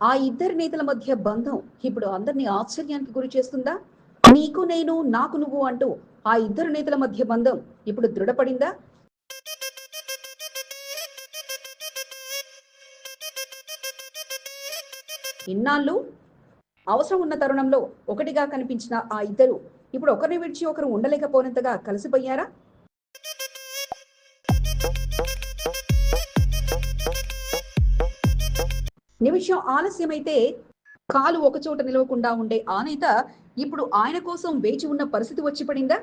ఆ ఇద్దరి నేతల మధ్య బంధం ఇప్పుడు అందరినీ ఆశ్చర్యానికి గురి చేస్తుందా? నీకు నేను నాకు నువ్వు అంటూ ఆ ఇద్దరు నేతల మధ్య బంధం ఇప్పుడు దృఢపడిందా? ఇన్నాళ్ళు అవసరం ఉన్న తరుణంలో ఒకటిగా కనిపించిన ఆ ఇద్దరు ఇప్పుడు ఒకరిని విడిచి ఒకరు ఉండలేకపోయినంతగా కలిసిపోయారా? నిమిషం ఆలస్యమైతే కాలు ఒకచోట నిలవకుండా ఉండే ఆ నేత ఇప్పుడు ఆయన కోసం వేచి ఉన్న పరిస్థితి వచ్చి పడిందా?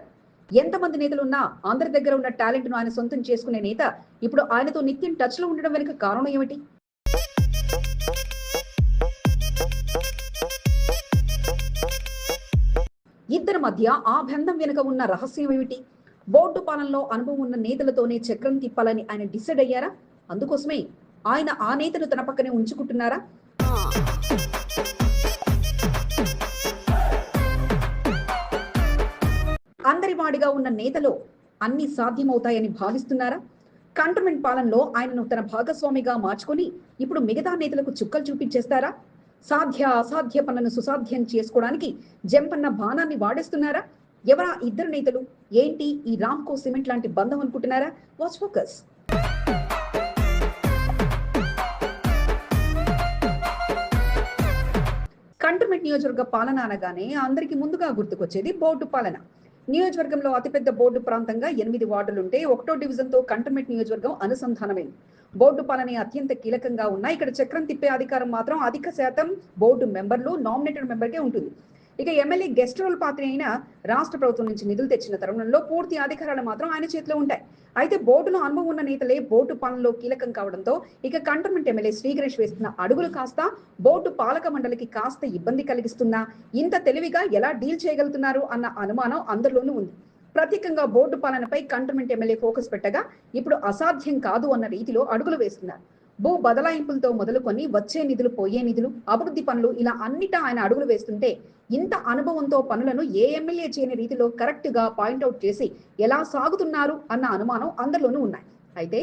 ఎంతమంది నేతలున్నా అందరి దగ్గర ఉన్న టాలెంట్ను ఆయన సొంతం చేసుకునే నేత ఇప్పుడు ఆయనతో నిత్యం టచ్లో ఉండడం వెనుక కారణం ఏమిటి? ఇద్దరి మధ్య ఆ బంధం వెనుక ఉన్న రహస్యం ఏమిటి? బోర్డు పాలనలో అనుభవం ఉన్న నేతలతోనే చక్రం తిప్పాలని ఆయన డిసైడ్ అయ్యారా? అందుకోసమే ఆయన ఆ నేతను తన పక్కనే ఉంచుకుంటున్నారా? అందరి వాడిగా ఉన్న నేతలో అన్ని సాధ్యమవుతాయని భావిస్తున్నారా? కంటోన్మెంట్ పాలనలో ఆయనను తన భాగస్వామిగా మార్చుకొని ఇప్పుడు మిగతా నేతలకు చుక్కలు చూపించేస్తారా? సాధ్య అసాధ్య పనులను సుసాధ్యం చేసుకోవడానికి జంపన్న బాణాన్ని వాడేస్తున్నారా? ఎవరా ఇద్దరు నేతలు? ఏంటి ఈ రామ్కో సిమెంట్ లాంటి బంధం అనుకుంటున్నారా? వాచ్ ఫోకస్ కంటోన్మెంట్ నియోజకవర్గ పాలన అనగానే అందరికి ముందుగా గుర్తుకొచ్చేది బోర్డు పాలన. నియోజకవర్గంలో అతిపెద్ద బోర్డు ప్రాంతంగా ఎనిమిది వార్డులుంటే ఒకటో డివిజన్తో కంటోన్మెంట్ నియోజకవర్గం అనుసంధానమైంది బోర్డు పాలన అత్యంత కీలకంగా ఉన్న ఇక్కడ చక్రం తిప్పే అధికారం మాత్రం అధిక శాతం బోర్డు మెంబర్లు నామినేటెడ్ మెంబర్కే ఉంటుంది. ఇక ఎమ్మెల్యే గెస్ట్ రోల్ పాత్ర అయిన రాష్ట్ర ప్రభుత్వం నుంచి నిధులు తెచ్చిన తరుణంలో పూర్తి అధికారాలు మాత్రం ఆయన చేతిలో ఉంటాయి. అయితే బోర్డులో అనుభవం ఉన్న నేతలే బోర్డు పాలనలో కీలకం కావడంతో ఇక కంటోన్మెంట్ ఎమ్మెల్యే శ్రీగణేష్ వేస్తున్న అడుగులు కాస్త బోర్డు పాలక మండలికి కాస్త ఇబ్బంది కలిగిస్తున్నా ఇంత తెలివిగా ఎలా డీల్ చేయగలుగుతున్నారు అన్న అనుమానం అందరిలోనూ ఉంది. ప్రత్యేకంగా బోర్డు పాలనపై కంటోన్మెంట్ ఎమ్మెల్యే ఫోకస్ పెట్టగా ఇప్పుడు అసాధ్యం కాదు అన్న రీతిలో అడుగులు వేస్తున్నారు. భూ బదలాయింపులతో మొదలుకొని వచ్చే నిధులు పోయే నిధులు అభివృద్ధి పనులు ఇలా అన్నిటా ఆయన అడుగులు వేస్తుంటే ఇంత అనుభవంతో పనులను ఏ ఎమ్మెల్యే చేయని రీతిలో కరెక్ట్గా పాయింట్అవుట్ చేసి ఎలా సాగుతున్నారు అన్న అనుమానం అందరిలోనూ ఉన్నాయి. అయితే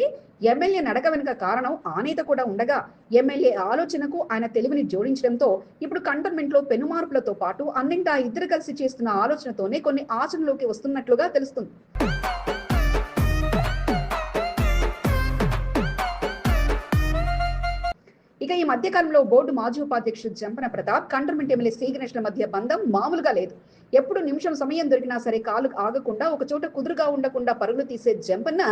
ఎమ్మెల్యే నడక వెనుక కారణం ఆనేత కూడా ఉండగా ఎమ్మెల్యే ఆలోచనకు ఆయన తెలివిని జోడించడంతో ఇప్పుడు కంటోన్మెంట్లో పెనుమార్పులతో పాటు అన్నింటా ఇద్దరు కలిసి చేస్తున్న ఆలోచనతోనే కొన్ని ఆచరణలోకి వస్తున్నట్లుగా తెలుస్తుంది. అయితే ఈ మధ్యకాలంలో బోర్డు మాజీ ఉపాధ్యక్షుడు జంపన ప్రతాప్ కంటర్మెంట్ ఎమ్మెల్యే శ్రీ మధ్య బంధం మామూలుగా లేదు. ఎప్పుడు నిమిషం సమయం దొరికినా సరే కాలు ఆగకుండా ఒక చోట కుదురుగా ఉండకుండా పరుగులు తీసే జంపన్న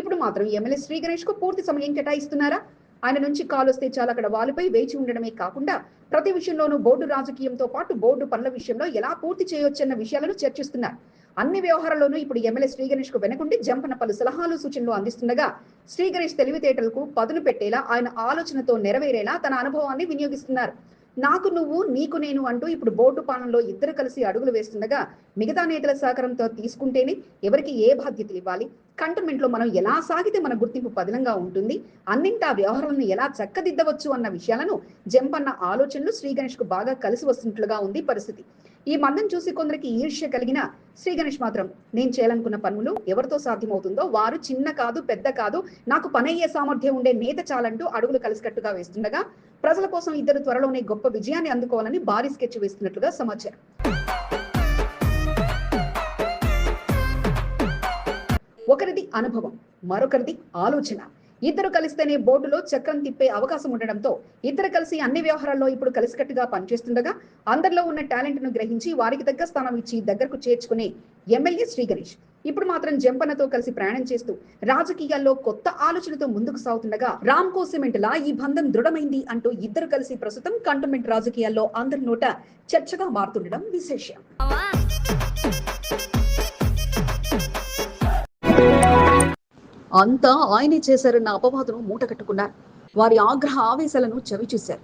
ఇప్పుడు మాత్రం ఎమ్మెల్యే శ్రీ గణేష్కు పూర్తి సమయం కేటాయిస్తున్నారా? ఆయన నుంచి కాలు వస్తే చాలా అక్కడ వాలిపై వేచి ఉండడమే కాకుండా ప్రతి విషయంలోనూ బోర్డు రాజకీయంతో పాటు బోర్డు పనుల విషయంలో ఎలా పూర్తి చేయొచ్చన్న విషయాలను చర్చిస్తున్నారు. అన్ని వ్యవహారాల్లోనూ ఇప్పుడు ఎమ్మెల్యే శ్రీ గణేష్కు వెనకుండి జంపన పలు సలహాలు సూచనలు అందిస్తుండగా శ్రీగణేష్ తెలివితేటలకు పదును పెట్టేలా ఆయన ఆలోచనతో నెరవేరేలా తన అనుభవాన్ని వినియోగిస్తున్నారు. నాకు నువ్వు నీకు నేను అంటూ ఇప్పుడు బోర్డు పాలనలో ఇద్దరు కలిసి అడుగులు వేస్తుండగా మిగతా నేతల సహకారంతో తీసుకుంటేనే ఎవరికి ఏ బాధ్యతలు ఇవ్వాలి? కంటోన్మెంట్లో మనం ఎలా సాగితే మన గుర్తింపు పదిలంగా ఉంటుంది? అన్నింటా వ్యవహారాలను ఎలా చక్కదిద్దవచ్చు అన్న విషయాలను జంపన్న ఆలోచనలు శ్రీగణేష్కు బాగా కలిసి వస్తున్నట్లుగా ఉంది పరిస్థితి. ఈ మందం చూసి కొందరికి ఈర్ష్య కలిగిన శ్రీ గణేష్ మాత్రం నేను చేయాలనుకున్న పనులు ఎవరితో సాధ్యమవుతుందో వారు చిన్న కాదు పెద్ద కాదు నాకు పనయ్యే సామర్థ్యం ఉండే నేత చాలంటూ అడుగులు కలిసికట్టుగా వేస్తుండగా ప్రజల కోసం ఇద్దరు త్వరలోనే గొప్ప విజయాన్ని అందుకోవాలని భారీ స్కెచ్ వేస్తున్నట్లుగా సమాచారం. ఒకరిది అనుభవం మరొకరిది ఆలోచన. ఇద్దరు కలిస్తేనే బోర్డులో చక్రం తిప్పే అవకాశం ఉండడంతో ఇద్దరు కలిసి అన్ని వ్యవహారాల్లో ఇప్పుడు కలిసికట్టుగా పనిచేస్తుండగా అందరిలో ఉన్న టాలెంట్ను గ్రహించి వారికి తగ్గ స్థానం ఇచ్చి దగ్గరకు చేర్చుకునే ఎమ్మెల్యే శ్రీ గణేష్. ఇప్పుడు మాత్రం జంపనతో కలిసి ప్రయాణం చేస్తూ రాజకీయాల్లో కొత్త ఆలోచనతో ముందుకు సాగుతుండగా రామ్కో సిమెంట్ లా ఈ బంధం దృఢమైంది అంటూ ఇద్దరు కలిసి ప్రస్తుతం కంటోన్మెంట్ రాజకీయాల్లో అందరి నోట చర్చగా మారుతుండడం విశేషం. అంతా ఆయనే చేశారన్న అపవాదును మూటగట్టుకున్నారు వారి ఆగ్రహ ఆవేశాలను చవి చూశారు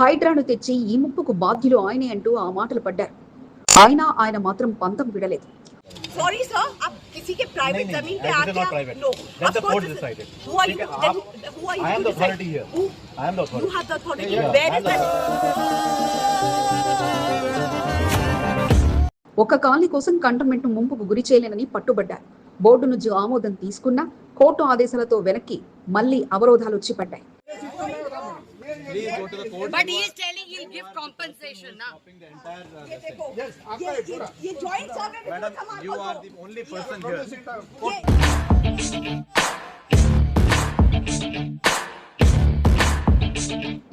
హైడ్రాను తెచ్చి ఈ ముప్పుకు బాధ్యులు ఆయనే అంటూ ఆ మాటలు పడ్డారు. ఆయన ఆయన మాత్రం పంతం విడలేదు. సారీ సార్ किसी के प्राइवेट नहीं, जमीन नहीं, पे this is आके not आप private. No Let the court decide it. who are you ठीक है, then आप- who are you I am to the decide? authority here. who I am the you authority. have the authority Yeah, where I is am the that ఒక్క colony కోసం cantonment ను ముంపుకు గురి చేయలేనని పట్టుబడ్డారు board నుంచి ఆమోదం తీసుకున్నా కోర్టు ఆదేశాలతో వెనక్కి మళ్లీ అవరోధాలు వచ్చి పడ్డాయి Please go to the court. But he is telling he'll give compensation now. Stopping the entire uh, ये thing. देखो ये ये ये जॉइंट सर्वे Madam, रिपोर्ट हमारे you पास are हो। the only person here. ये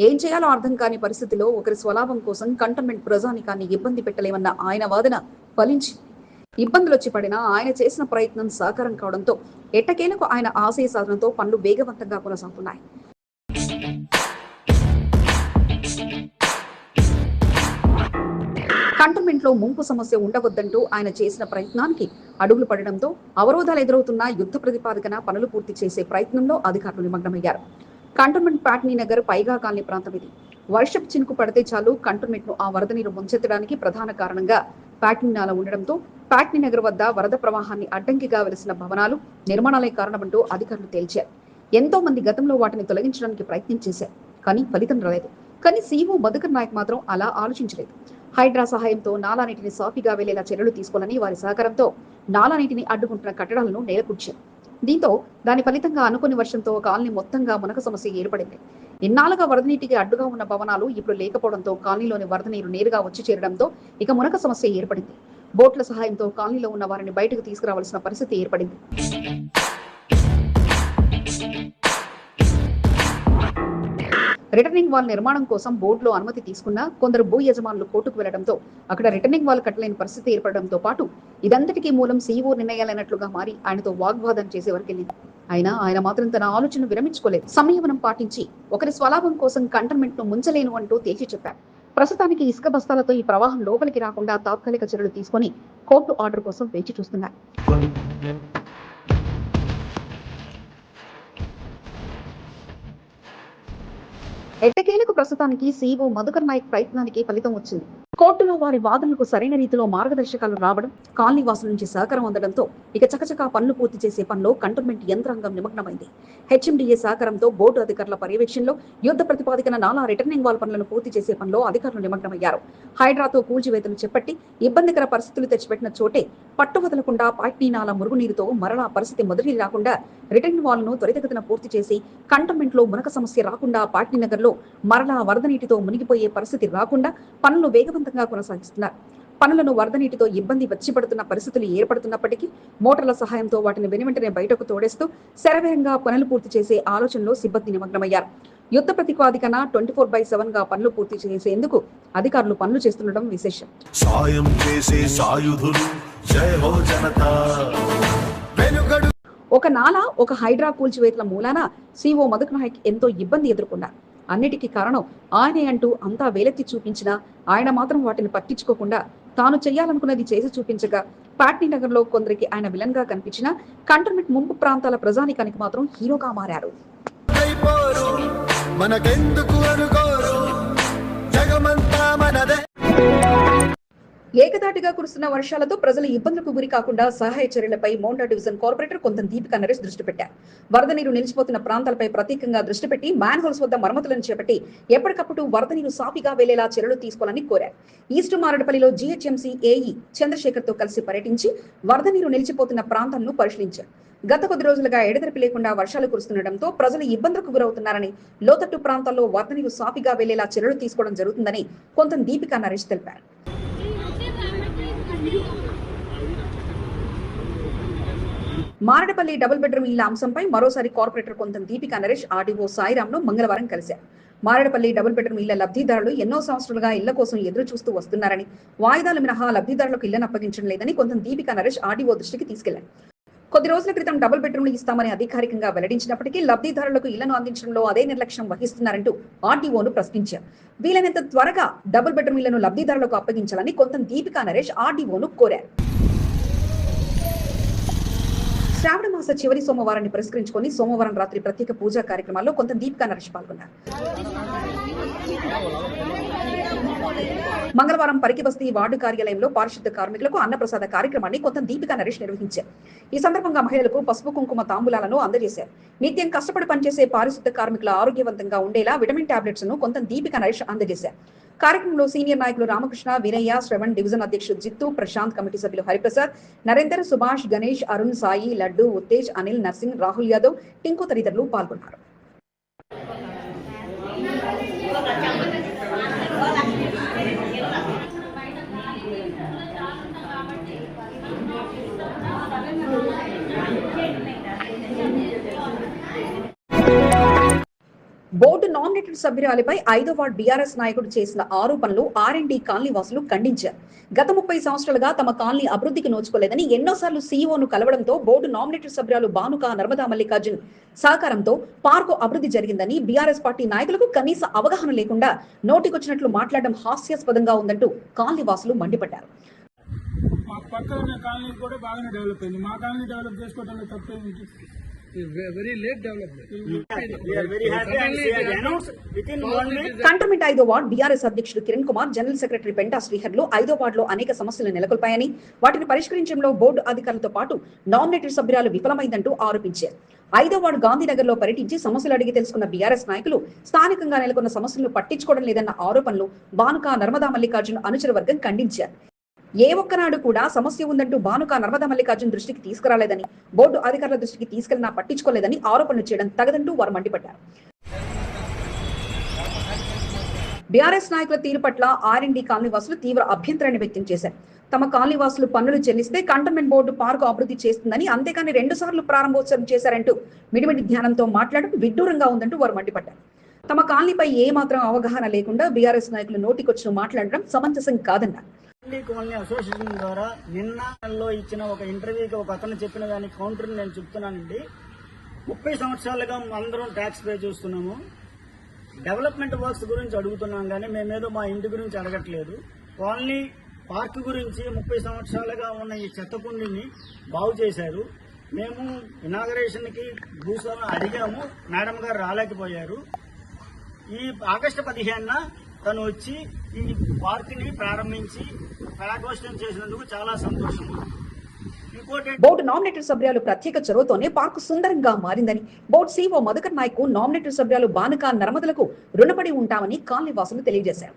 ఏం చేయాలో అర్థం కాని పరిస్థితిలో ఒకరి స్వలాభం కోసం కంటోన్మెంట్ ప్రజానికాన్ని ఇబ్బంది పెట్టలేమన్న ఆయన వాదన ఫలించి ఇబ్బందులు వచ్చి పడినా ఆయన చేసిన ప్రయత్నం సాకారం కావడంతో ఎట్టకేలకు ఆయన ఆశయ సాధనతో పనులు వేగవంతంగా కొనసాగుతున్నాయి కంటోన్మెంట్లో ముంపు సమస్య ఉండవద్దంటూ ఆయన చేసిన ప్రయత్నానికి అడుగులు పడడంతో అవరోధాలు ఎదురవుతున్న యుద్ధ ప్రతిపాదకన పనులు పూర్తి చేసే ప్రయత్నంలో అధికారులు నిమగ్నమయ్యారు. కంటోన్మెంట్ పాట్నీ నగర్ పైగా కాలనీ ప్రాంతం ఇది. వర్షపు చినుకు పడితే చాలు కంటోన్మెంట్ను ఆ వరద నీరు ముంచెత్తడానికి ప్రధాన కారణంగా ప్యాట్నీ నాల ఉండడంతో పాట్నీ నగర్ వద్ద వరద ప్రవాహాన్ని అడ్డంకిగా వెలిసిన భవనాలు నిర్మాణాలే కారణమంటూ అధికారులు తేల్చారు. ఎంతో మంది గతంలో వాటిని తొలగించడానికి ప్రయత్నం చేశారు. కానీ ఫలితం రాలేదు. కానీ సీఓ మధుకర్ నాయక్ మాత్రం అలా ఆలోచించలేదు. హైడ్రా సహాయంతో నాలా నీటిని సాఫీగా వెళ్ళేలా చర్యలు తీసుకోవాలని వారి సహకారంతో నాలా నీటిని అడ్డుకుంటున్న కట్టడాలను నేలకూర్చారు. దీంతో దాని ఫలితంగా అనుకుని వర్షంతో కాలనీ మొత్తంగా మునక సమస్య ఏర్పడింది. ఇన్నాళ్ళుగా వరద నీటికి అడ్డుగా ఉన్న భవనాలు ఇప్పుడు లేకపోవడంతో కాలనీలోని వరద నీరు నేరుగా వచ్చి చేరడంతో ఇక మునక సమస్య ఏర్పడింది. బోట్ల సహాయంతో కాలనీలో ఉన్న వారిని బయటకు తీసుకురావాల్సిన పరిస్థితి ఏర్పడింది. రిటర్నింగ్ వాల్ నిర్మాణం కోసం బోర్డులో అనుమతి తీసుకున్న కొందరు భూ యజమానులు కోర్టుకు వెళ్ళడంతో అక్కడ రిటర్నింగ్ వాల్ కట్టలేని పరిస్థితి ఏర్పడడంతో పాటు ఇదంతటికీ మూలం సీఈఓ నిర్ణయాలైనట్లుగా మారి ఆయనతో వాగ్వాదం చేసే వరకు వెళ్ళింది. అయినా ఆయన మాత్రం తన ఆలోచన విరమించుకోలేదు. సంయమనం పాటించి ఒకరి స్వలాభం కోసం కంటర్మెంట్ను ముంచలేను అంటూ తేల్చి చెప్పారు. ప్రస్తుతానికి ఇసుక బస్తాలతో ఈ ప్రవాహం లోపలికి రాకుండా తాత్కాలిక చర్యలు తీసుకొని కోర్టు ఆర్డర్ కోసం వేచి చూస్తున్నారు. ఎట్టకేలకు ప్రస్తుతానికి సీఓ మధుకర్ నాయక్ ప్రయత్నానికి ఫలితం వచ్చింది. కోర్టులో వారి వాదనలకు సరైన రీతిలో మార్గదర్శకాలు రావడం కాలనీ వాసుల నుంచి సహకారం అందడంతో ఇక చకచకా పనులు పూర్తి చేసే పనిలో కంటోన్మెంట్ యంత్రాంగం నిమగ్నమైంది. హెచ్ఎండిఏ సహకారంతో బోర్డు అధికారుల పర్యవేక్షణలో యుద్ధ ప్రతిపాదికన నాలా రిటర్నింగ్ వాల్ పనులను పూర్తి చేసే పనిలో అధికారులు నిమగ్నమయ్యారు. హైడ్రాతో కూల్చివేతను చేపట్టి ఇబ్బందికర పరిస్థితులు తెచ్చిపెట్టిన చోటే పట్టువదలకుండా పాట్నీ నాల మురుగునీరుతో మరలా పరిస్థితి మొదటి రాకుండా రిటర్న్ వాల్ను త్వరితగతిన పూర్తి చేసి కంటోన్మెంట్లో మునక సమస్య రాకుండా పాట్నీ నగర్లో మరలా వరద నీటితో మునిగిపోయే పరిస్థితి రాకుండా పనులు వేగవంతంగా కొనసాగిస్తున్నారు పనులను వరద నీటితో ఇబ్బంది వచ్చి పడుతున్న పరిస్థితులు ఏర్పడుతున్నప్పటికీ మోటార్ల సహాయంతో వాటిని వెనువెంటనే బయటకు తోడేస్తూ శరవేగంగా పనులు పూర్తి చేసే ఆలోచనలో సిబ్బంది నిమగ్నమయ్యారు. యుద్ధ ప్రతిపాదికన ట్వంటీ ఫోర్ బై సెవెన్గా పనులు పూర్తి చేసేందుకు అధికారులు పనులు చేస్తుండడం విశేషం. సాయం చేసే సాయుధులు జయ హో జనతా. వెనుగడు ఒక నాల ఒక హైడ్రా కూల్చివేతల మూలాన సీఓ మధుక్ నాయక్ ఎంతో ఇబ్బంది ఎదుర్కొన్నారు. అన్నిటికీ కారణం ఆయనే అంటూ అంతా వేలెత్తి చూపించినా ఆయన మాత్రం వాటిని పట్టించుకోకుండా తాను చేయాలనుకున్నది చేసి చూపించగా పాట్నీ నగర్లో కొందరికి ఆయన విలన్గా కనిపించిన కంటోన్మెంట్ ముంపు ప్రాంతాల ప్రజానికానికి మాత్రం హీరోగా మారారు. మనకెందుకు అనుకోరు? జగమంతా మనదే. ఏకదాటిగా కురుస్తున్న వర్షాలతో ప్రజలు ఇబ్బందులకు గురి కాకుండా సహాయ చర్యలపై మౌండా డివిజన్ కార్పొరేటర్ కొంత దీపిక నరేష్ దృష్టి పెట్టారు. వరద నీరు నిలిచిపోతున్న ప్రాంతాలపై ప్రత్యేకంగా దృష్టి పెట్టి మ్యాన్ హోల్స్ వద్ద మరమ్మతులను చేపట్టి ఎప్పటికప్పుడు వరద నీరు సాఫీగా వెళ్ళేలా చర్యలు తీసుకోవాలని కోరారు. ఈస్ట్ మారడపల్లిలో జీహెచ్ఎంసీ ఏఈ చంద్రశేఖర్తో కలిసి పర్యటించి వరద నీరు నిలిచిపోతున్న ప్రాంతాలను పరిశీలించారు. గత కొద్ది రోజులుగా ఎడతెరిపి లేకుండా వర్షాలు కురుస్తుండటంతో ప్రజలు ఇబ్బందులకు గురవుతున్నారని లోతట్టు ప్రాంతాల్లో వరద నీరు సాఫీగా వెళ్ళేలా చర్యలు తీసుకోవడం జరుగుతుందని కొంత దీపిక నరేష్ తెలిపారు. మారడపల్లి డబుల్ బెడ్రూమ్ ఇళ్ళ అంశంపై మరోసారి కార్పొరేటర్ కొంత దీపిక నరేష్ ఆర్డీఓ సాయిరామ్ను మంగళవారం కలిశారు. మారడపల్లి డబుల్ బెడ్రూమ్ ఇళ్ళ లబ్ధిదారులు ఎన్నో సంవత్సరాలుగా ఇళ్ళ కోసం ఎదురు చూస్తూ వస్తున్నారని వాయిదాలు మినహా లబ్ధిదారులకు ఇళ్ళను అప్పగించడం లేదని కొంత దీపిక నరేష్ ఆర్డీఓ దృష్టికి తీసుకెళ్ళారు. కొద్ది రోజుల క్రితం డబుల్ బెడ్రూమ్లు ఇస్తామని అధికారికంగా వెల్లడించినప్పటికీ లబ్ధిదారులకు ఇళ్ళను అందించడంలో అదే నిర్లక్ష్యం వహిస్తున్నారంటూ ఆర్డీఓను ప్రశ్నించారు. వీలైనంత త్వరగా డబుల్ బెడ్రూమ్ ఇళ్ళను లబ్ధిదారులకు అప్పగించాలని కొంత దీపికా నరేష్ ఆర్డీఓను కోరారు. శ్రావణ మాస చివరి సోమవారాన్ని పురస్కరించుకొని సోమవారం రాత్రి ప్రత్యేక పూజా కార్యక్రమాల్లో కొంత దీపికా నరేష్ పాల్గొన్నారు. మంగళవారం పరికి బస్తీ వార్డు కార్యాలయంలో పారిశుద్ధ కార్మికులకు అన్నప్రసాద కార్యక్రమాన్ని కొంత దీపికా నరేష్ నిర్వహించారు. ఈ సందర్భంగా మహిళలకు పసుపు కుంకుమ తాంబూలాలను అందజేశారు. నిత్యం కష్టపడి పనిచేసే పారిశుద్ధ కార్మికుల ఆరోగ్యవంతంగా ఉండేలా విటమిన్ టాబ్లెట్స్ను కొంత దీపిక నరేష్ అందజేశారు. కార్యక్రమంలో సీనియర్ నాయకులు రామకృష్ణ వీరయ్య శ్రవణ్ డివిజన్ అధ్యక్షుడు జిత్తు ప్రశాంత్ కమిటీ సభ్యులు హరిప్రసాద్ నరేందర్ సుభాష్ గణేష్ అరుణ్ సాయి లడ్డు ఉత్తేజ్ అనిల్ నర్సింగ్ రాహుల్ యాదవ్ టింకు తదితరులు పాల్గొన్నారు. బోర్డు నామినేటెడ్ సభ్యురాలిపై ఐదో వార్డు బీఆర్ఎస్ నాయకుడు చేసిన ఆరోపణలు ఆర్ డి కాలనీ వాసులు ఖండించారు. గత ముప్పై సంవత్సరాలుగా తమ కాలనీ అభివృద్ధికి నోచుకోలేదని ఎన్నోసార్లు సీఈఓను కలవడంతో బోర్డు నామినేటెడ్ సభ్యురాలు భానుక నర్మదా మల్లికార్జున్ సహకారంతో పార్కు అభివృద్ధి జరిగిందని బీఆర్ఎస్ పార్టీ నాయకులకు కనీస అవగాహన లేకుండా నోటికొచ్చినట్లు మాట్లాడడం హాస్యాస్పదంగా ఉందంటూ కాలనీ వాసులు మండిపడ్డారు. మా కాలనీ కూడా బాగానే డెవలప్ అయింది. మా కాలనీ డెవలప్ చేసుకోవడంలో తప్పేమిటి వెరీ లేట్ కంటోన్మెంట్ ఐదో వార్డు బీఆర్ఎస్ అధ్యక్షుడు కిరణ్ కుమార్ జనరల్ సెక్రటరీ పెంటా శ్రీహర్లు ఐదో వార్డులో అనేక సమస్యలు నెలకొల్పాయని వాటిని పరిష్కరించడంలో బోర్డు అధికారులతో పాటు నామినేటెడ్ సభ్యురాలు విఫలమైందంటూ ఆరోపించారు. ఐదో వార్డు గాంధీనగర్లో పర్యటించి సమస్యలు అడిగి తెలుసుకున్న బీఆర్ఎస్ నాయకులు స్థానికంగా నెలకొన్న సమస్యలను పట్టించుకోవడం లేదన్న ఆరోపణలు బానుక నర్మదా మల్లికార్జున అనుచర వర్గం ఖండించారు. ఏ ఒక్కనాడు కూడా సమస్య ఉందంటూ బానుక నర్మదా మల్లికార్జున దృష్టికి తీసుకురాలేదని బోర్డు అధికారుల దృష్టికి తీసుకెళ్ళినా పట్టించుకోలేదని ఆరోపణలు చేయడం తగదంటూ వారు మండిపడ్డారు. బీఆర్ఎస్ నాయకుల తీరు పట్ల ఆర్ కాలనీవాసులు డి తీవ్ర అభ్యంతరాన్ని వ్యక్తం చేశారు. తమ కాలనీవాసులు పన్నులు చెల్లిస్తే కంటోన్మెంట్ బోర్డు పార్కు అభివృద్ధి చేస్తుందని అంతేకాని రెండు సార్లు ప్రారంభోత్సవం చేశారంటూ మిడిమిడి ధ్యానంతో మాట్లాడుతూ విడ్డూరంగా ఉందంటూ వారు మండిపడ్డారు. తమ కాలనీపై ఏ మాత్రం అవగాహన లేకుండా బీఆర్ఎస్ నాయకులు నోటికొచ్చిన మాట్లాడడం సమంజసం కాదన్నారు. కాలనీ అసోసియేషన్ ద్వారా నిన్న నెలలో ఇచ్చిన ఒక ఇంటర్వ్యూకి ఒక అతను చెప్పిన దాని కౌంటర్ నేను చెప్తున్నానండి. ముప్పై సంవత్సరాలుగా అందరం ట్యాక్స్ పే చేస్తున్నాము. డెవలప్మెంట్ వర్క్స్ గురించి అడుగుతున్నాం కానీ మేమేదో మా ఇంటి గురించి అడగట్లేదు. కాలనీ పార్క్ గురించి ముప్పై సంవత్సరాలుగా ఉన్న ఈ చెత్తకుండిని బాగు చేశారు. మేము ఇనాగరేషన్కి భూస్వామి అడిగాము. మేడం గారు రాలేకపోయారు. ఈ ఆగస్టు పదిహేనున తను వచ్చి ఈ పార్కుని ప్రారంభించి ప్రాగోష్టం చేసినందుకు చాలా సంతోషం. బోర్డు నామినేటెడ్ సభ్యులు ప్రత్యేక చొరవతోనే పార్కు సుందరంగా మారిందని board CO Madhukar Naik nominated సభ్యులు బానుక నర్మదలకు రుణపడి ఉంటామని కాలనీవాసులు తెలియజేశారు.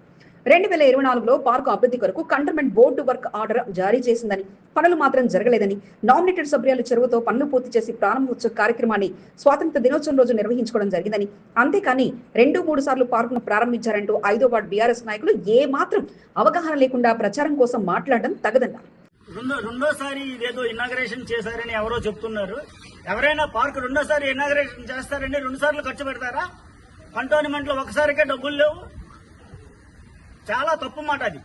రెండు వేల ఇరవై నాలుగులో పార్కు అభివృద్ధి కొరకు కంటోన్మెంట్ బోర్డు వర్క్ ఆర్డర్ జారీ చేసిందని. పనులు మాత్రం జరగలేదని. నామినేటెడ్ సభ్యుల చొరవతో పనులు పూర్తి చేసి ప్రారంభోత్సవ కార్యక్రమాన్ని స్వాతంత్ర దినోత్సవం రోజు నిర్వహించుకోవడం జరిగిందని. అంతేకాని రెండు మూడు సార్లు పార్కును ప్రారంభించారంటూ ఐదో వార్డు బీఆర్ఎస్ నాయకులు ఏ మాత్రం అవగాహన లేకుండా ప్రచారం కోసం మాట్లాడడం తగదన్నారు రెండో రెండోసారి ఇదేదో ఇనాగరేషన్ చేశారని ఎవరో చెప్తున్నారు. ఎవరైనా పార్క్ రెండోసారి ఇనాగరేషన్ చేస్తారండి రెండు సార్లు ఖర్చు పెడతారా? కంటోన్మెంట్లో ఒకసారికే డబ్బులు లేవు. చాలా తప్పు మాట అది.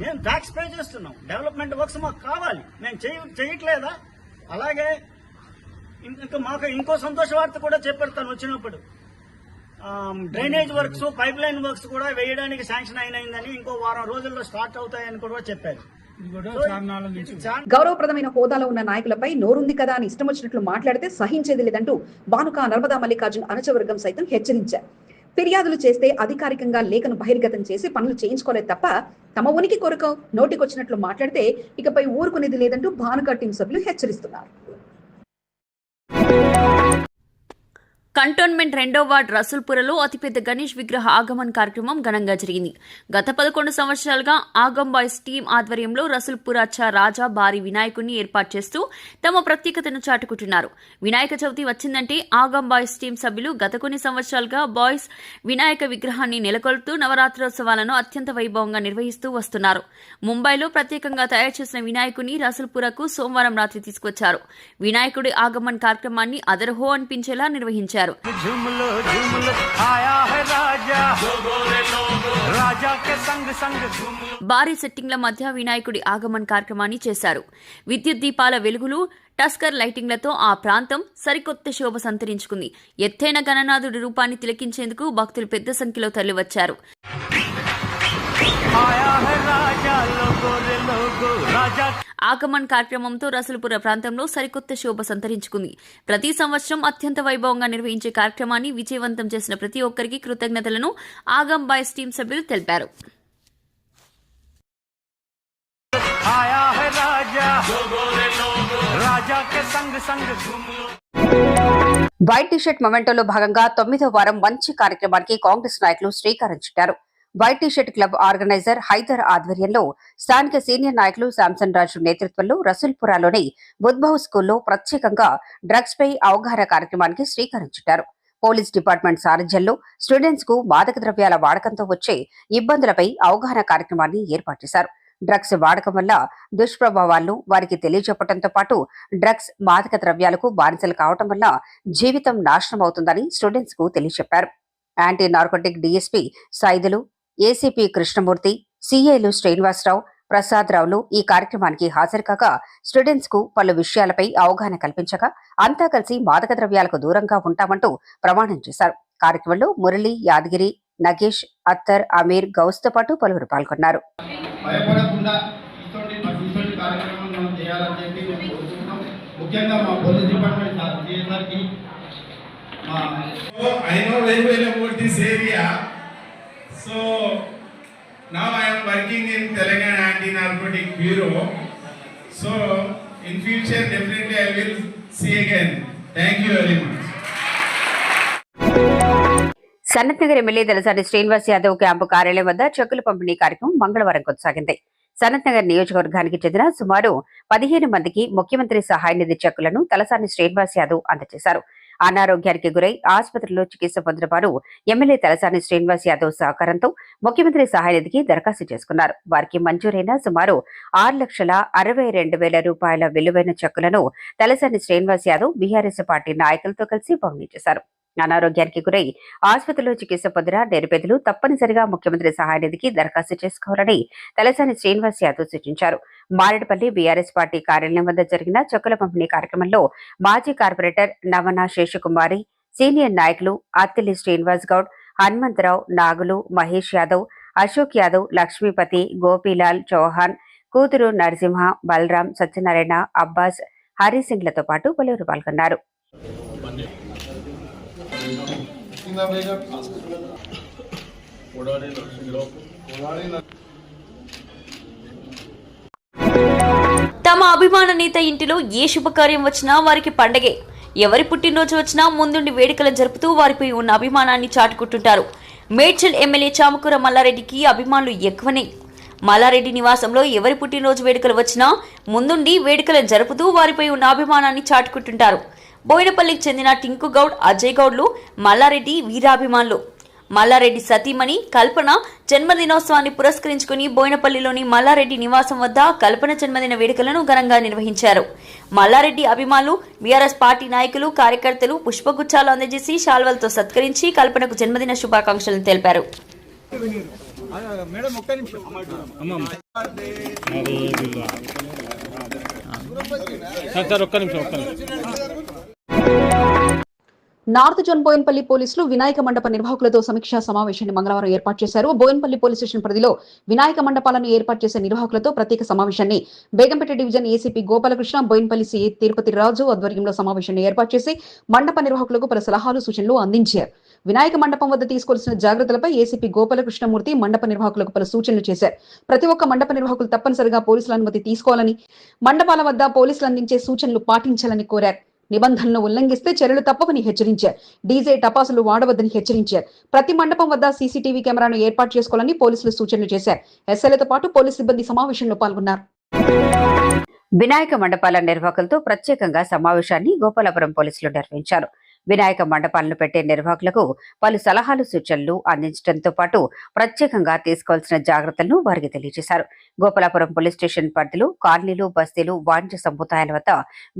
మేము ట్యాక్స్ పే చేస్తున్నాం. డెవలప్మెంట్ వర్క్స్ మాకు కావాలి. మేము చేయ చేయట్లేదా? అలాగే ఇంకా మాకు ఇంకో సంతోష వార్త కూడా చెప్పారు తను వచ్చినప్పుడు. Drainage works pipe line works కూడా వేయడానికి శాంక్షన్ అయినదని ఇంకో వారం రోజుల్లో స్టార్ట్ అవుతాయని కూడా చెప్పారు. గౌరవప్రదమైన హోదాలో ఉన్న నాయకులపై నోరుంది కదా అని ఇష్టం వచ్చినట్లు మాట్లాడితే సహించేది లేదంటూ బానుక నర్మదా మల్లికార్జున్ అనుచవర్గం సైతం హెచ్చరించారు. ఫిర్యాదులు చేస్తే అధికారికంగా లేఖను బహిర్గతం చేసి పనులు చేయించుకోలేదు తప్ప తమ ఉనికి కొరకు నోటికొచ్చినట్లు మాట్లాడితే ఇకపై ఊరుకునేది లేదంటూ భానుక టీం సభ్యులు హెచ్చరిస్తున్నారు. కంటోన్మెంట్ రెండో వార్డ్ రసూల్పురలో అతిపెద్ద గణేష్ విగ్రహ ఆగమన్ కార్యక్రమం ఘనంగా జరిగింది. గత పదకొండు సంవత్సరాలుగా ఆగం బాయ్స్ టీం ఆధ్వర్యంలో రసూల్పుర రాజా భారీ వినాయకుడిని ఏర్పాటు చేస్తూ తమ ప్రత్యేకతను చాటుకుంటున్నారు. వినాయక చవితి వచ్చిందంటే ఆగం బాయ్స్ టీం సభ్యులు గత కొన్ని సంవత్సరాలుగా బాయ్స్ వినాయక విగ్రహాన్ని నెలకొల్పుతూ నవరాత్రోత్సవాలను అత్యంత వైభవంగా నిర్వహిస్తూ వస్తున్నారు. ముంబైలో ప్రత్యేకంగా తయారు చేసిన వినాయకుని రసూల్పురకు సోమవారం రాత్రి తీసుకొచ్చారు. వినాయకుడి ఆగమన్ కార్యక్రమాన్ని అదర్హో అనిపించేలా నిర్వహించారు. చేశారు. భారీ సెట్టింగ్ల మధ్య వినాయకుడి ఆగమన్ కార్యక్రమాన్ని చేశారు. విద్యుత్ దీపాల వెలుగులు టస్కర్ లైటింగ్లతో ఆ ప్రాంతం సరికొత్త శోభ సంతరించుకుంది. ఎత్తైన గణనాథుడి రూపాన్ని తిలకించేందుకు భక్తులు పెద్ద సంఖ్యలో తరలివచ్చారు. ఆగమన్ కార్యక్రమంతో రసలపుర ప్రాంతంలో సరికొత్త శోభ సంతరించుకుంది. ప్రతి సంవత్సరం అత్యంత వైభవంగా నిర్వహించే కార్యక్రమాన్ని విజయవంతం చేసిన ప్రతి ఒక్కరికి కృతజ్ఞతలను ఆగం బాయ్స్ టీం సభ్యులు తెలిపారు. వైట్ టీషర్ట్ మొమెంటోలో భాగంగా తొమ్మిదో వారం మంచి కార్యక్రమానికి కాంగ్రెస్ నాయకులు శ్రీకారం చుట్టారు. White T shirt club organiser Hyder ఆధ్వర్యంలో స్థానిక సీనియర్ నాయకులు శాంసన్ రాజు నేతృత్వంలో రసూల్పురాలోని ఉద్భవ్ స్కూల్లో ప్రత్యేకంగా డ్రగ్స్ పై అవగాహన కార్యక్రమానికి శ్రీకారం చుట్టారు పోలీస్ డిపార్ట్మెంట్ సారథ్యంలో స్టూడెంట్స్కు మాదక ద్రవ్యాల వాడకంతో వచ్చే ఇబ్బందులపై అవగాహన కార్యక్రమాన్ని ఏర్పాటు చేశారు. డ్రగ్స్ వాడకం వల్ల దుష్ప్రభావాలను వారికి తెలియజెప్పడంతో పాటు డ్రగ్స్ మాదక ద్రవ్యాలకు బానిసలు కావటం వల్ల జీవితం నాశనం అవుతుందని స్టూడెంట్స్కు తెలియజెప్పారు. Anti narcotic DSP Saidulu ACP Krishnamurthy సీఏలు Srinivasarao Prasad రావులు ఈ కార్యక్రమానికి హాజరు కాగా స్టూడెంట్స్కు పలు విషయాలపై అవగాహన కల్పించగా అంతా కలిసి మాదక ద్రవ్యాలకు దూరంగా ఉంటామంటూ ప్రమాణం చేశారు కార్యక్రమంలో మురళి యాదగిరి నగేష్ అత్తర్ అమీర్ గౌస్తో పాటు పలువురు పాల్గొన్నారు ముఖ్యంగా మా పోలీస్ డిపార్ట్మెంట్ సార్ సిఎస్ఆర్కి మా. So now I am working in Telangana Anti-Narcotic Bureau. So in future definitely I will see again. Thank you very much. Sanath MLA Talasani Srinivas Yadav camp కార్యాలయం వద్ద చెక్కుల పంపిణీ కార్యక్రమం మంగళవారం కొనసాగింది సనత్ నియోజకవర్గానికి చెందిన సుమారు పదిహేను మందికి ముఖ్యమంత్రి సహాయ నిధి చెక్కులను తలసాని శ్రీనివాస్ యాదవ్ అందజేశారు అనారోగ్యానికి గురై ఆసుపత్రిలో చికిత్స పొందిన వారు ఎమ్మెల్యే తలసాని శ్రీనివాస్ యాదవ్ సహకారంతో ముఖ్యమంత్రి సహాయ నిధికి దరఖాస్తు చేసుకున్నారు. వారికి మంజూరైన సుమారు ఆరు లక్షల అరవై రెండు వేల రూపాయల విలువైన చెక్కులను తలసాని శ్రీనివాస్ యాదవ్ బీఆర్ఎస్ పార్టీ నాయకులతో కలిసి పంపిణీ చేశారు. అనారోగ్యానికి గురై ఆసుపత్రిలో చికిత్స పొందిన నిరుపేదలు తప్పనిసరిగా ముఖ్యమంత్రి సహాయ నిధికి దరఖాస్తు చేసుకోవాలని తలసాని శ్రీనివాస్ యాదవ్ సూచించారు. మారేడుపల్లి బీఆర్ఎస్ పార్టీ కార్యాలయం వద్ద జరిగిన చెక్కుల పంపిణీ కార్యక్రమంలో మాజీ కార్పొరేటర్ నవన శేషకుమారి సీనియర్ నాయకులు అత్తిలి శ్రీనివాస్ గౌడ్ హనుమంతరావు నాగులు మహేష్ యాదవ్ అశోక్ యాదవ్ లక్ష్మీపతి గోపీలాల్ చౌహాన్ కూతురు నరసింహ బలరాం సత్యనారాయణ అబ్బాస్ హరిసింగ్లతో పాటు పలువురు పాల్గొన్నారు. తమ అభిమాన నేత ఇంటిలో ఏ శుభకార్యం వచ్చినా వారికి పండగే. ఎవరి పుట్టినరోజు వచ్చినా ముందుండి వేడుకలు జరుపుతూ వారిపై ఉన్న అభిమానాన్ని చాటుకుంటుంటారు. మేడ్చల్ ఎమ్మెల్యే చామకూర మల్లారెడ్డికి అభిమానులు ఎక్కువనే. మల్లారెడ్డి నివాసంలో ఎవరి పుట్టినరోజు వేడుకలు వచ్చినా ముందుండి వేడుకలు జరుపుతూ వారిపై ఉన్న అభిమానాన్ని చాటుకుంటుంటారు. బోయినపల్లికి చెందిన టింకు గౌడ్ అజయ్ గౌడ్లు మల్లారెడ్డి వీరాభిమానులు. మల్లారెడ్డి సతీమణి కల్పన జన్మదినోత్సవాన్ని పురస్కరించుకుని బోయినపల్లిలోని మల్లారెడ్డి నివాసం వద్ద కల్పన జన్మదిన వేడుకలను ఘనంగా నిర్వహించారు. మల్లారెడ్డి అభిమానులు బీఆర్ఎస్ పార్టీ నాయకులు కార్యకర్తలు పుష్పగుచ్చాలు అందజేసి శాల్వలతో సత్కరించి కల్పనకు జన్మదిన శుభాకాంక్షలను తెలిపారు. సార్ ఒక్క నిమిషం ఒక్క నిమిషం. నార్త్ జోన్ బోయన్పల్లి పోలీసులు వినాయక మండప నిర్వాహకులతో సమీక్షా సమావేశాన్ని మంగళవారం ఏర్పాటు చేశారు. బోయన్పల్లి పోలీస్ స్టేషన్ పరిధిలో వినాయక మండపాలను ఏర్పాటు చేసే నిర్వాహకులతో ప్రత్యేక సమావేశాన్ని Begumpet division ACP Gopalakrishna Bowenpally CI Tirupati Raju ఆధ్వర్యంలో సమావేశాన్ని ఏర్పాటు చేసి మండప నిర్వాహకులకు పలు సలహాలు సూచనలు అందించారు. వినాయక మండపం వద్ద తీసుకోవాల్సిన జాగ్రత్తలపై ఏసీపీ గోపాలకృష్ణమూర్తి మండప నిర్వాహకులకు పలు సూచనలు చేశారు. ప్రతి ఒక్క మండప నిర్వాహకులు తప్పనిసరిగా పోలీసుల అనుమతి తీసుకోవాలని మండపాల వద్ద పోలీసులు అందించే సూచనలు పాటించాలని కోరారు. నిబంధనలను ఉల్లంఘిస్తే చర్యలు తప్పవని హెచ్చరించారు. డీజే టపాసులు వాడవద్దని హెచ్చరించారు. ప్రతి మండపం వద్ద సీసీటీవీ కెమెరాను ఏర్పాటు చేసుకోవాలని పోలీసులు సూచనలు చేశారు. ఎస్ఎల్ఏతో పాటు పోలీసు సిబ్బంది సమావేశంలో పాల్గొన్నారు. వినాయక మండపాల నిర్వాహకులతో ప్రత్యేకంగా సమావేశాన్ని గోపాలపురం పోలీసులు నిర్వహించారు. వినాయక మండపాలను పెట్టే నిర్వాహకులకు పలు సలహాలు సూచనలు అందించడంతో పాటు ప్రత్యేకంగా తీసుకోవాల్సిన జాగ్రత్తలను వారికి తెలియజేశారు. గోపాలపురం పోలీస్ స్టేషన్ పరిధిలో కాలనీలు బస్తీలు వాణిజ్య సముదాయాల వద్ద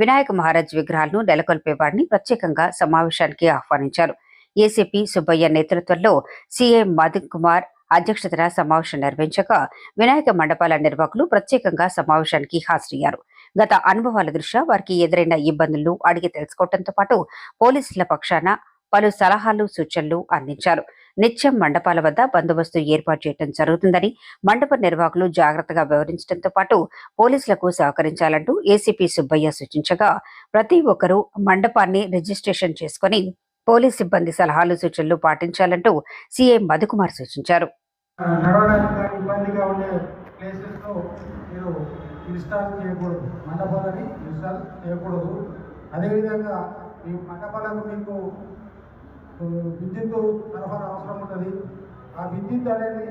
వినాయక మహారాజ్ విగ్రహాలను నెలకొల్పే వారిని ప్రత్యేకంగా సమావేశానికి ఆహ్వానించారు. ఏసీపీ సుబ్బయ్య నేతృత్వంలో సీఐ మదన్ కుమార్ అధ్యక్షతన సమావేశం నిర్వహించగా వినాయక మండపాల నిర్వాహకులు ప్రత్యేకంగా సమావేశానికి హాజరయ్యారు. గత అనుభవాల దృష్ట్యా వారికి ఎదురైన ఇబ్బందులను అడిగి తెలుసుకోవడంతో పాటు పోలీసుల పక్షాన పలు సలహాలు సూచనలు అందించారు. నిత్యం మండపాల వద్ద బందోబస్తు ఏర్పాటు చేయడం జరుగుతుందని మండప నిర్వాహకులు జాగ్రత్తగా వ్యవహరించడంతో పాటు పోలీసులకు సహకరించాలంటూ ఏసీపీ సుబ్బయ్య సూచించగా ప్రతి ఒక్కరూ మండపాన్ని రిజిస్ట్రేషన్ చేసుకుని పోలీస్ సిబ్బంది సలహాలు సూచనలు పాటించాలంటూ సీఐ మధుకుమార్ సూచించారు నడవడానికి కానీ ఇబ్బందిగా ఉండే ప్లేసెస్లో మీరు ఇన్స్టాల్ చేయకూడదు. మండపాలని ఇన్స్టాల్ చేయకూడదు. అదేవిధంగా ఈ మండపాలకు మీకు విద్యుత్ సరఫరా అవసరం ఉంటుంది ఆ విద్యుత్ అనేది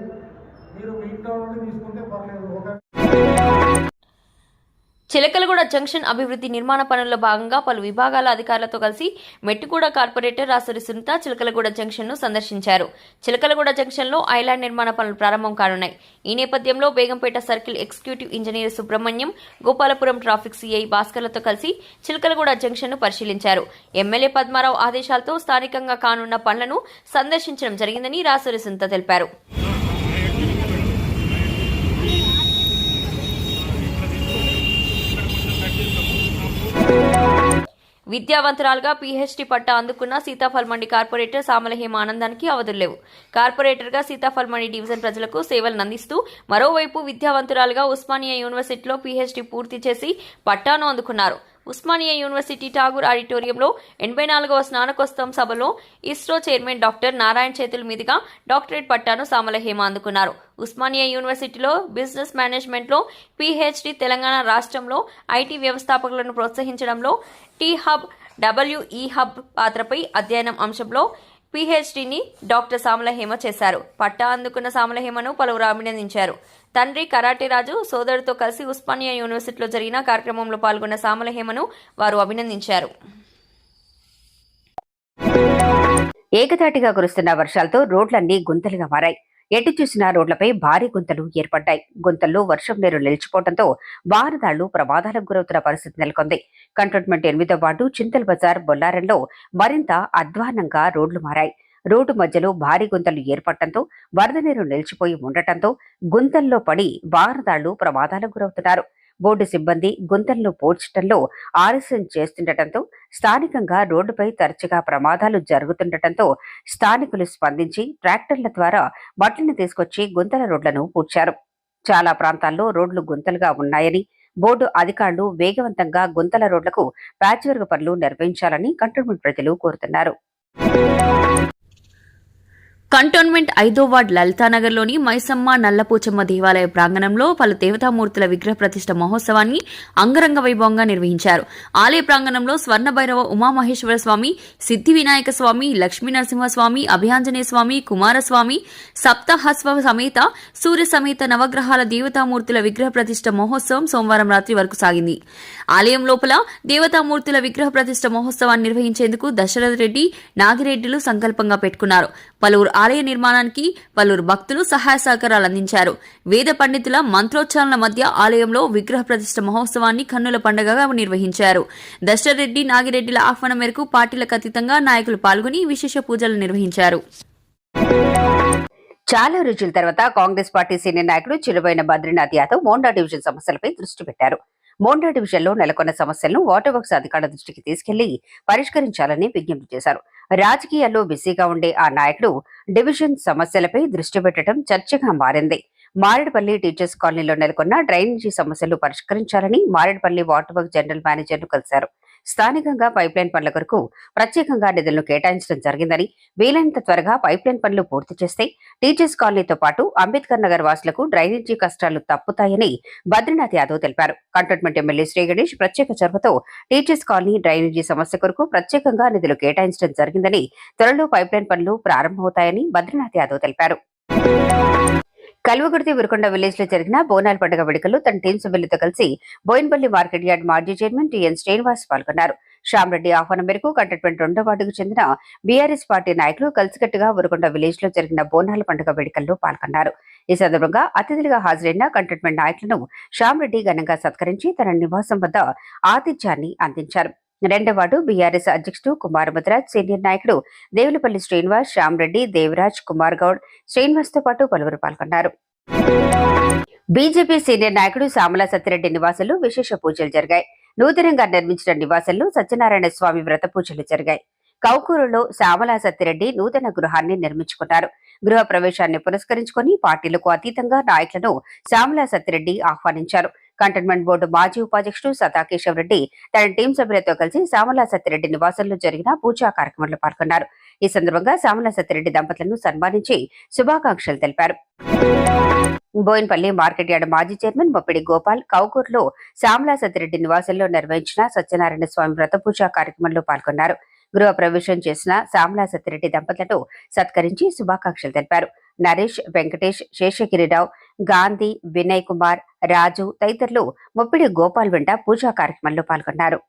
మీరు మీ ఇంట్లో నుండి తీసుకుంటే పర్లేదు. ఒక చిలకలగూడ జంక్షన్ అభివృద్ధి నిర్మాణ పనుల్లో భాగంగా పలు విభాగాల అధికారులతో కలిసి మెట్టుగూడ కార్పొరేటర్ రాసరి సునీత చిలకలగూడ జంక్షన్ను సందర్శించారు. చిలకలగూడ జంక్షన్లో ఐలాండ్ నిర్మాణ పనులు ప్రారంభం కానున్నాయి. ఈ నేపథ్యంలో Begumpet circle executive engineer Subrahmanyam Gopalapuram traffic CI భాస్కర్లతో కలిసి చిలకలగూడ జంక్షన్ను పరిశీలించారు. ఎమ్మెల్యే పద్మారావు ఆదేశాలతో స్థానికంగా కానున్న పనులను సందర్శించడం జరిగిందని రాసరి సునీత తెలిపారు. విద్యావంతురాలుగా పీహెచ్డీ పట్టా అందుకున్న సీతాఫల్ మండి కార్పొరేటర్ సామలహేమ ఆనందానికి అవధుల్లేవు కార్పొరేటర్గా సీతాఫల్ మండి డివిజన్ ప్రజలకు సేవలు అందిస్తూ మరోవైపు విద్యావంతురాలుగా ఉస్మానియా యూనివర్సిటీలో పీహెచ్డీ పూర్తి చేసి పట్టాను అందుకున్నారు. ఉస్మానియా యూనివర్సిటీ ఠాగూర్ ఆడిటోరియంలో ఎనభై నాలుగవ స్నానకోత్సవం సభలో ఇస్రో చైర్మన్ డాక్టర్ నారాయణ చేతుల మీదుగా డాక్టరేట్ పట్టాను సామలహేమ అందుకున్నారు. ఉస్మానియా యూనివర్సిటీలో బిజినెస్ మేనేజ్మెంట్లో పీహెచ్డీ తెలంగాణ రాష్ట్రంలో ఐటీ వ్యవస్థాపకులను ప్రోత్సహించడంలో టీ హబ్ డబ్ల్యూఈ హబ్ పాత్రపై అధ్యయనం అంశంలో పీహెచ్డీని డాక్టర్ సామలహేమ చేశారు. పట్టా అందుకున్న సామలహేమను పలువురు అభినందించారు. తండ్రి కరాటే రాజు సోదరుతో కలిసి ఉస్మానియా యూనివర్సిటీలో జరిగిన కార్యక్రమంలో పాల్గొన్న సామలహేమను వారు అభినందించారు. ఏకతాటిగా కురుస్తున్న వర్షాలతో రోడ్లన్నీ గుంతలుగా మారాయి. ఎటు చూసినా రోడ్లపై భారీ గుంతలు ఏర్పడ్డాయి. గుంతల్లో వర్షం నీరు నిలిచిపోవడంతో వాహనదారులు ప్రమాదాలకు గురవుతున్న పరిస్థితి నెలకొంది. కంటోన్మెంట్ ఎనిమిదో వార్డు చింతల్ బజార్ బొల్లారంలో మరింత అధ్వాన్నంగా రోడ్లు మారాయి. రోడ్డు మధ్యలో భారీ గుంతలు ఏర్పడటంతో వరద నీరు నిలిచిపోయి ఉండటంతో గుంతల్లో పడి వాహనదారులు ప్రమాదాలకు గురవుతున్నారు. బోర్డు సిబ్బంది గుంతలను పోడ్చటంలో ఆలస్యం చేస్తుండటంతో స్థానికంగా రోడ్డుపై తరచుగా ప్రమాదాలు జరుగుతుండటంతో స్థానికులు స్పందించి ట్రాక్టర్ల ద్వారా మట్టిని తీసుకొచ్చి గుంతల రోడ్లను పూడ్చారు. చాలా ప్రాంతాల్లో రోడ్లు గుంతలుగా ఉన్నాయని బోర్డు అధికారులు వేగవంతంగా గుంతల రోడ్లకు ప్యాచ్ వర్గ పనులు నిర్వహించాలని కంటోన్మెంట్ ప్రజలు కోరుతున్నారు. కంటోన్మెంట్ ఐదో వార్డ్ లలితానగర్లోని మైసమ్మ నల్లపోచమ్మ దేవాలయ ప్రాంగణంలో పలు దేవతామూర్తుల విగ్రహ ప్రతిష్ఠ మహోత్సవాన్ని అంగరంగ వైభవంగా నిర్వహించారు. ఆలయ ప్రాంగణంలో స్వర్ణ భైరవ ఉమామహేశ్వర స్వామి సిద్ధి వినాయక స్వామి లక్ష్మీ నరసింహస్వామి అభయాంజనేయ స్వామి కుమారస్వామి సప్తహస్వ సమేత సూర్య సమేత నవగ్రహాల దేవతామూర్తుల విగ్రహ ప్రతిష్ఠ మహోత్సవం సోమవారం రాత్రి వరకు సాగింది. ఆలయం లోపల దేవతామూర్తుల విగ్రహ ప్రతిష్ఠ మహోత్సవాన్ని నిర్వహించేందుకు దశరథ రెడ్డి నాగిరెడ్డిలు సంకల్పంగా పెట్టుకున్నారు. పలువురు ఆలయ నిర్మాణానికి పలువురు భక్తులు సహాయ సహకారాలు అందించారు. వేద పండితుల మంత్రోచ్చారణల మధ్య ఆలయంలో విగ్రహ ప్రతిష్ట మహోత్సవాన్ని కన్నుల పండుగగా నిర్వహించారు. దశరథరెడ్డి నాగిరెడ్డిల ఆహ్వానం మేరకు పార్టీలకు అతీతంగా నాయకులు పాల్గొని విశేష పూజలు నిర్వహించారు. చాలా రోజుల తర్వాత కాంగ్రెస్ పార్టీ సీనియర్ నాయకుడు చిలువైన బద్రీనాథ్ యాదవ్ మోండా డివిజన్ సమస్యలపై దృష్టి పెట్టారు. మోండా డివిజన్లో నెలకొన్న సమస్యలను వాటర్ వర్క్స్ అధికారుల దృష్టికి తీసుకెళ్ళి పరిష్కరించాలని విజ్ఞప్తి చేశారు. రాజకీయాల్లో బిజీగా ఉండే ఆ నాయకుడు డివిజన్ సమస్యలపై దృష్టి పెట్టడం చర్చగా మారింది. మారేడుపల్లి టీచర్స్ కాలనీలో నెలకొన్న డ్రైనేజీ సమస్యలు పరిష్కరించాలని మారేడుపల్లి వాటర్ వర్క్ జనరల్ మేనేజర్ను కలిశారు. స్థానికంగా పైప్లైన్ పనుల కొరకు ప్రత్యేకంగా నిధులను కేటాయించడం జరిగిందని వీలైనంత త్వరగా పైప్లైన్ పనులు పూర్తి చేస్తే టీచర్స్ కాలనీతో పాటు అంబేద్కర్ నగర్ వాసులకు డ్రైనేజీ కష్టాలు తప్పుతాయని బద్రీనాథ్ యాదవ్ తెలిపారు. కంటోన్మెంట్ ఎమ్మెల్యే శ్రీ గణేష్ ప్రత్యేక చొరవతో టీచర్స్ కాలనీ డ్రైనేజీ సమస్య కొరకు ప్రత్యేకంగా నిధులు కేటాయించడం జరిగిందని త్వరలో పైప్లైన్ పనులు ప్రారంభమవుతాయని బద్రీనాథ్ యాదవ్ తెలిపారు. కల్వకుర్తి విరుకొండ విలేజ్లో జరిగిన బోనాల పండుగ వేడుకలు తన టీం సభ్యులతో కలిసి బోయిన్పల్లి మార్కెట్ యార్డ్ మాజీ చైర్మన్ టిఎన్ శ్రీనివాస్ పాల్గొన్నారు. శ్యామరెడ్డి ఆహ్వానం మేరకు కంటెట్మెంట్ రెండో వార్డుకు చెందిన బీఆర్ఎస్ పార్టీ నాయకులు కలిసికట్టుగా ఉరుకొండ విలేజ్లో జరిగిన బోనాల పండుగ వేడుకల్లో పాల్గొన్నారు. ఈ సందర్భంగా అతిథులుగా హాజరైన కంటోన్మెంట్ నాయకులను శ్యామరెడ్డి ఘనంగా సత్కరించి తన నివాసం వద్ద ఆతిథ్యాన్ని అందించారు. రెండవ వార్డు బీఆర్ఎస్ అధ్యక్షుడు కుమార్ ముద్రాజ్ సీనియర్ నాయకుడు దేవులపల్లి శ్రీనివాస్ శ్యామరెడ్డి దేవరాజ్ కుమార్ గౌడ్ శ్రీనివాస్తో పాటు పలువురు పాల్గొన్నారు. బీజేపీ సీనియర్ నాయకుడు సామల సత్యరెడ్డి నివాసంలో విశేష పూజలు జరిగాయి. నూతనంగా నిర్మించిన నివాసంలో సత్యనారాయణ స్వామి వ్రత పూజలు జరిగాయి. కౌకూరులో శ్యామల సత్యరెడ్డి నూతన గృహాన్ని నిర్మించుకున్నారు. గృహ ప్రవేశాన్ని పురస్కరించుకొని పార్టీలకు అతీతంగా నాయకులను శ్యామల సత్యరెడ్డి ఆహ్వానించారు. కంటైన్మెంట్ బోర్డు మాజీ ఉపాధ్యక్షుడు సతాకేశవ్ రెడ్డి తన టీం సభ్యులతో కలిసి సామలా సత్యరెడ్డి నివాసంలో జరిగిన పూజా కార్యక్రమంలో పాల్గొన్నారు. ఈ సందర్భంగా సామలా సత్యరెడ్డి దంపతులను సన్మానించి శుభాకాంక్షలు తెలిపారు. బోయిన్పల్లి మార్కెట్ యార్డ్ మాజీ చైర్మన్ బొప్పిడి గోపాల్ కౌకూర్లో శ్యామలా సత్యరెడ్డి నివాసంలో నిర్వహించిన సత్యనారాయణ స్వామి వ్రత పూజా కార్యక్రమంలో పాల్గొన్నారు. గృహ ప్రవేశం చేసిన శ్యామలా సత్యరెడ్డి దంపతులను సత్కరించి శుభాకాంక్షలు తెలిపారు. నరేష్ వెంకటేష్ శేషగిరిరావు గాంధీ వినయ్ కుమార్ రాజు తదితరులు ముప్పిడి గోపాల్ వెంట పూజా కార్యక్రమంలో పాల్గొన్నారు.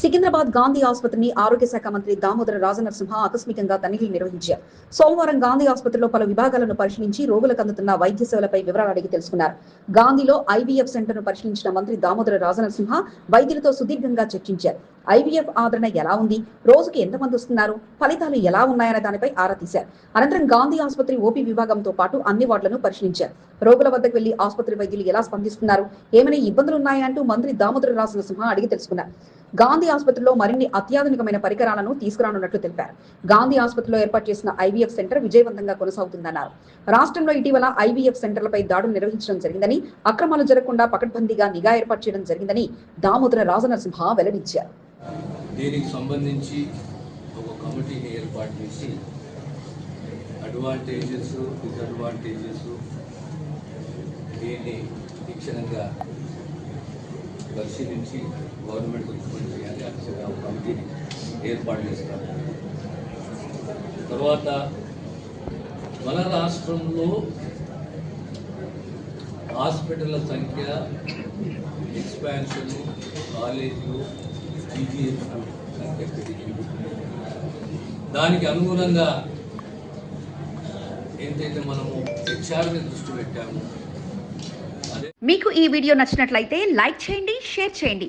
సికింద్రాబాద్ గాంధీ ఆసుపత్రిని ఆరోగ్య శాఖ మంత్రి దామోదర రాజనరసింహ ఆకస్మికంగా తనిఖీలు నిర్వహించారు. సోమవారం గాంధీ ఆసుపత్రిలో పలు విభాగాలను పరిశీలించి రోగులకు అందుతున్న వైద్య సేవలపై వివరాలు అడిగి తెలుసుకున్నారు. గాంధీలో ఐవీఎఫ్ సెంటర్ను పరిశీలించిన మంత్రి దామోదర రాజనరసింహ వైద్యులతో సుదీర్ఘంగా చర్చించారు. ఐవీఎఫ్ ఆదరణ ఎలా ఉంది? రోజుకి ఎంతమంది వస్తున్నారు? ఫలితాలు ఎలా ఉన్నాయనే దానిపై ఆరా తీశారు. అనంతరం గాంధీ ఆసుపత్రి ఓపీ విభాగంతో పాటు అన్ని వార్డులను పరిశీలించారు. రోగుల వద్దకు వెళ్ళి ఆసుపత్రి వైద్యులు ఎలా స్పందిస్తున్నారు? ఏమైనా ఇబ్బందులు ఉన్నాయా అంటూ మంత్రి దామోదర రాజనరసింహ అడిగి తెలుసుకున్నారు. గాంధీ ఆసుపత్రిలో మరిన్ని అత్యాధునికమైన పరికరాలను తీసుకురానున్నట్లు తెలిపారు. గాంధీ ఆసుపత్రిలో ఏర్పాటు చేసిన ఐవీఎఫ్ సెంటర్ విజయవంతంగా కొనసాగుతుందన్నారు. రాష్ట్రంలో ఇటీవల ఐవీఎఫ్ సెంటర్లపై దాడులు నిర్వహించడం జరిగిందని అక్రమాలు జరగకుండా పకడ్బందీగా నిఘా ఏర్పాటు చేయడం జరిగిందని దామోదర రాజనరసింహ వెల్లడించారు. దీనికి సంబంధించి ఒక కమిటీని ఏర్పాటు చేసి అడ్వాంటేజెస్ డిసడ్వాంటేజెస్ దీన్ని తీక్షణంగా పరిశీలించి గవర్నమెంట్ చేయాలి ఒక కమిటీని ఏర్పాటు చేస్తాము తర్వాత మన రాష్ట్రంలో హాస్పిటల్ల సంఖ్య ఎక్స్పాన్షన్ కాలేజీలు జీజీహెచ్ సంఖ్య పెరిగింది. దానికి అనుగుణంగా ఏంటైతే మనము హెచ్ఆర్ మీద దృష్టి పెట్టాము అదే మీకు ఈ వీడియో నచ్చినట్లయితే లైక్ చేయండి షేర్ చేయండి.